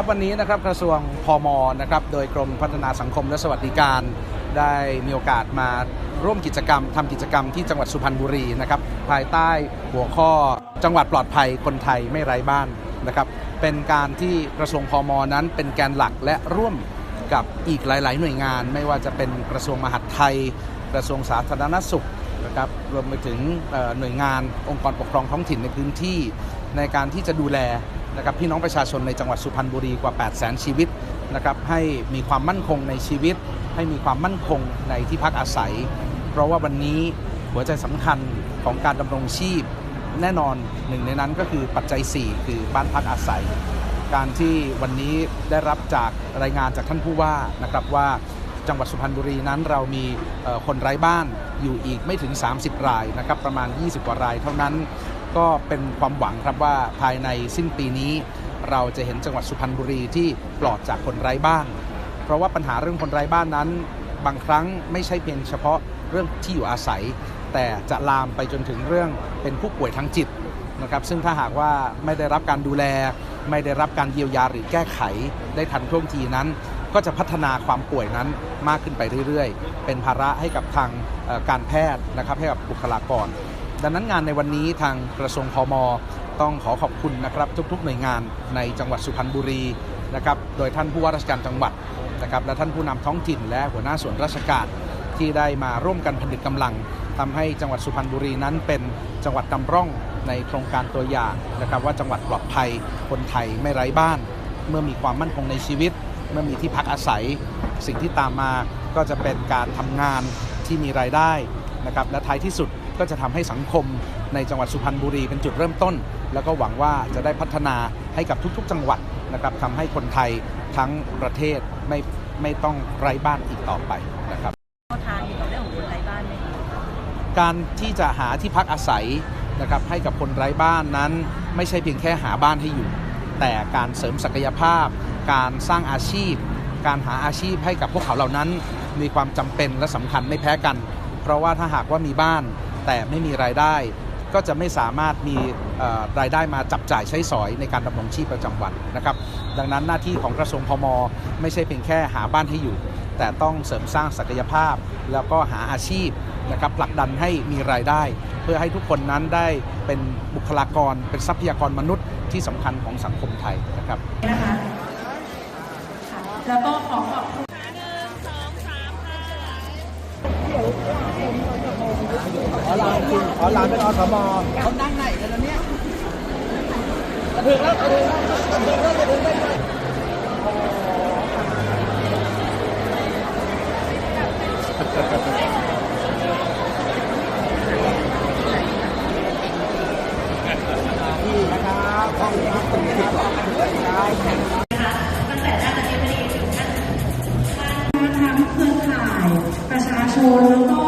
ครับวันนี้นะครับกระทรวงพมนะครับโดยกรมพัฒนาสังคมและสวัสดิการ ได้มีโอกาสมาร่วมกิจกรรมทำกิจกรรมที่จังหวัดสุพรรณบุรีนะครับภายใต้หัวข้อจังหวัดปลอดภัยคนไทยไม่ไร้บ้านนะครับเป็นการที่กระทรวงพมนั้นเป็นแกนหลักและร่วมกับอีกหลาย ๆ หน่วยงาน ไม่ว่าจะเป็นกระทรวงมหาดไทย กระทรวงสาธารณสุขนะครับรวมไปถึงหน่วยงานองค์กรปกครองท้องถิ่นในพื้นที่ ในการที่จะดูแล นะครับพี่น้องประชาชนในจังหวัดสุพรรณบุรีกว่า 8 0 0 0 0 0 ชีวิตนะครับให้มีความมั่นคงในชีวิต ให้มีความมั่นคงในที่พักอาศัย เพราะว่าวันนี้หัวใจสำคัญของการดำรงชีพ แน่นอนหนึ่งในนั้นก็คือปัจจัย 4 คือบ้านพักอาศัย การที่วันนี้ได้รับจากรายงานจากท่านผู้ว่านะครับว่าจังหวัดสุพรรณบุรีนั้นเรามีคนไร้บ้านอยู่อีกไม่ถึง 30 รายนะครับประมาณ 20 กว่ารายเท่านั้น ก็เป็นความหวังครับว่าภายในสิ้นปีนี้เราจะเห็นจังหวัดสุพรรณบุรีที่ปลอดจากคนไร้บ้าน เพราะว่าปัญหาเรื่องคนไร้บ้านนั้น บางครั้งไม่ใช่เพียงเฉพาะเรื่องที่อยู่อาศัย แต่จะลามไปจนถึงเรื่องเป็นผู้ป่วยทางจิตนะครับซึ่งถ้าหากว่าไม่ได้รับการดูแล ไม่ได้รับการเยียวยาหรือแก้ไข ได้ทันท่วงทีนั้น ก็จะพัฒนาความป่วยนั้นมากขึ้นไปเรื่อย ๆ เป็นภาระให้กับทางการแพทย์นะครับให้กับบุคลากร ดังนั้นงานในวันนี้ทางกระทรวงพมต้องขอขอบคุณนะครับทุกๆหน่วยงานในจังหวัดสุพรรณบุรีนะครับโดยท่านผู้ว่าราชการจังหวัดนะครับและท่านผู้นำท้องถิ่นและหัวหน้าส่วนราชการที่ได้มาร่วมกันผนึกกำลังทำให้จังหวัดสุพรรณบุรีนั้นเป็นจังหวัดนำร่องในโครงการตัวอย่างนะครับว่าจังหวัดปลอดภัยคนไทยไม่ไร้บ้าน เมื่อมีความมั่นคงในชีวิต เมื่อมีที่พักอาศัย สิ่งที่ตามมาก็จะเป็นการทำงานที่มีรายได้นะครับและท้ายที่สุด ก็จะทำให้สังคมในจังหวัดสุพรรณบุรีเป็นจุดเริ่มต้น แล้วก็หวังว่าจะได้พัฒนาให้กับทุกๆ จังหวัดนะครับทำให้คนไทยทั้งประเทศไม่ไม่ต้องไร้บ้านอีกต่อไปนะครับแนวทางเกี่ยวกับเรื่องของคนไร้บ้านไหมคะการที่จะหาที่พักอาศัยนะครับให้กับคนไร้บ้านนั้น ไม่ใช่เพียงแค่หาบ้านให้อยู่ แต่การเสริมศักยภาพ การสร้างอาชีพ การหาอาชีพให้กับพวกเขาเหล่านั้น มีความจำเป็นและสำคัญไม่แพ้กัน เพราะว่าถ้าหากว่ามีบ้าน แต่ไม่มีรายได้ ก็จะไม่สามารถมีรายได้มาจับจ่ายใช้สอยในการดำรงชีพประจำวันนะครับ ดังนั้นหน้าที่ของกระทรวงพม ไม่ใช่เพียงแค่หาบ้านให้อยู่ แต่ต้องเสริมสร้างศักยภาพ แล้วก็หาอาชีพนะครับผลักดันให้มีรายได้ เพื่อให้ทุกคนนั้นได้เป็นบุคลากร เป็นทรัพยากรมนุษย์ที่สำคัญของสังคมไทยนะครับนะคะแล้วก็ขอขอบคุณ อลาจริงขอลาเป็นอสมเขานั่งไหนกันแล้วเนี่ยถึงแล้วถึงแล้วถึงแล้วถึงแล้วที่นะครับห้องพักตรงนี้ครับทั้งเครือข่ายประชาชนแล้วก็